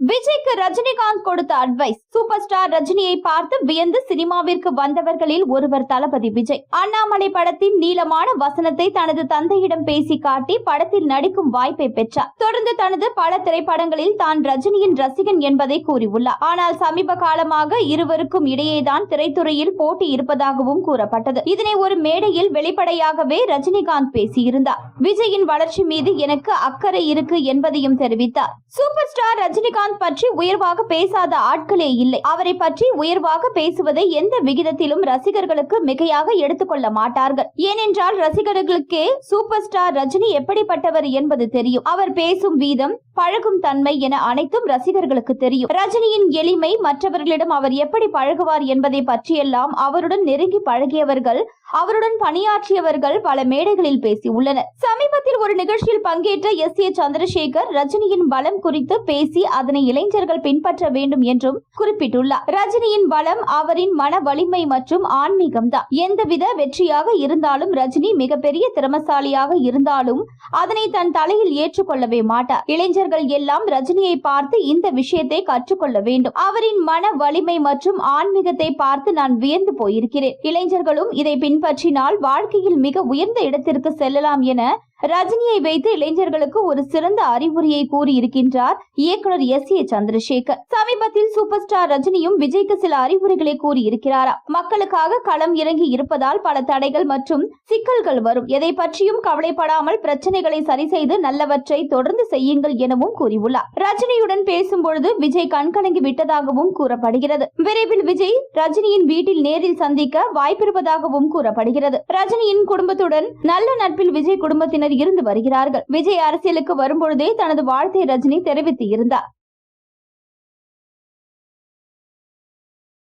விஜய்க்கு ரஜினிகாந்த் கொடுத்த advice super star ரஜினியை பார்த்து வியந்து சினிமாவிற்கு வந்தவர்களில் ஒருவர் தளபதி விஜய். அண்ணாமலை படத்தின் நீளமான வசனத்தை தனது தந்தையிடம் பேசி காட்டி படத்தில் நடிக்கும் வாய்ப்பை பெற்றார். தொடர்ந்து தனது பல திரைப்படங்களில் தான் ரஜினியின் ரசிகன் என்பதை கூறியுள்ளார். ஆனால் சமீப காலமாக இருவருக்கும் இடையேதான் திரைத்துறையில் போட்டி இருப்பதாகவும் கூறப்பட்டது. இதனை ஒரு மேடையில் வெளிப்படையாகவே ரஜினிகாந்த் பேசியிருந்தார். விஜயின் வளர்ச்சி மீது எனக்கு அக்கறை இருக்கு என்பதையும் தெரிவித்தார். சூப்பர் ஸ்டார் ரஜினிகாந்த் பற்றி உயர்வாக பேசாத ஆட்களே இல்லை. அவரை பற்றி உயர்வாக பேசுவதை எந்த விகிதத்திலும் ரசிகர்களுக்கு மிகையாக எடுத்துக்கொள்ள மாட்டார்கள். ஏனென்றால் ரசிகர்களுக்கே சூப்பர் ஸ்டார் ரஜினி எப்படிப்பட்டவர் என்பது தெரியும். அவர் பேசும் வீதம் பழகும் தன்மை என அனைத்தும் ரசிகர்களுக்கு தெரியும். ரஜினியின் எளிமை மற்றவர்களிடம் அவர் எப்படி பழகுவார் என்பதை பற்றியெல்லாம் அவருடன் நெருங்கி பழகியவர்கள் அவருடன் பணியாற்றியவர்கள் பல மேடைகளில் பேசியுள்ளனர் சமீபத்தில் ஒரு நிகழ்ச்சியில் பங்கேற்ற எஸ். ஏ. சந்திரசேகர் ரஜினியின் பலம் குறித்து பேசி அதனை இளைஞர்கள் பின்பற்ற வேண்டும் என்றும் குறிப்பிட்டுள்ளார். ரஜினியின் பலம் அவரின் மன வலிமை மற்றும் ஆன்மீகம் தான் எந்தவித வெற்றியாக இருந்தாலும் ரஜினி மிகப்பெரிய திறமசாலியாக இருந்தாலும் அதனை தன் தலையில் ஏற்றுக்கொள்ளவே மாட்டார். இளைஞர்கள் எல்லாம் ரஜினியை பார்த்து இந்த விஷயத்தை கற்றுக்கொள்ள வேண்டும். அவரின் மன வலிமை மற்றும் ஆன்மீகத்தை பார்த்து நான் வியந்து போயிருக்கிறேன். இளைஞர்களும் இதை பின்பற்றினால் வாழ்க்கையில் மிக உயர்ந்த இடத்திற்கு செல்லலாம் என ரஜினியை வைத்து இளைஞர்களுக்கு ஒரு சிறந்த அறிவுரையை கூறியிருக்கின்றார் இயக்குனர் எஸ் ஏ சந்திரசேகர். சமீபத்தில் சூப்பர் ஸ்டார் ரஜினியும் விஜய்க்கு சில அறிவுரைகளை கூறியிருக்கிறாரா? மக்களுக்காக களம் இறங்கி இருப்பதால் பல தடைகள் மற்றும் சிக்கல்கள் வரும். எதை பற்றியும் கவலைப்படாமல் பிரச்சனைகளை சரி செய்து நல்லவற்றை தொடர்ந்து செய்யுங்கள் எனவும் கூறியுள்ளார். ரஜினியுடன் பேசும்பொழுது விஜய் கண்கலங்கி விட்டதாகவும் கூறப்படுகிறது. விரைவில் விஜய் ரஜினியின் வீட்டில் நேரில் சந்திக்க வாய்ப்பிருப்பதாகவும் கூறப்படுகிறது. ரஜினியின் குடும்பத்துடன் நல்ல நட்பில் விஜய் குடும்பத்தினர் இருந்து வருகிறார்கள். விஜய் அரசியலுக்கு வரும்பொழுதே தனது வாழ்த்தை ரஜினி தெரிவித்து இருந்தார்.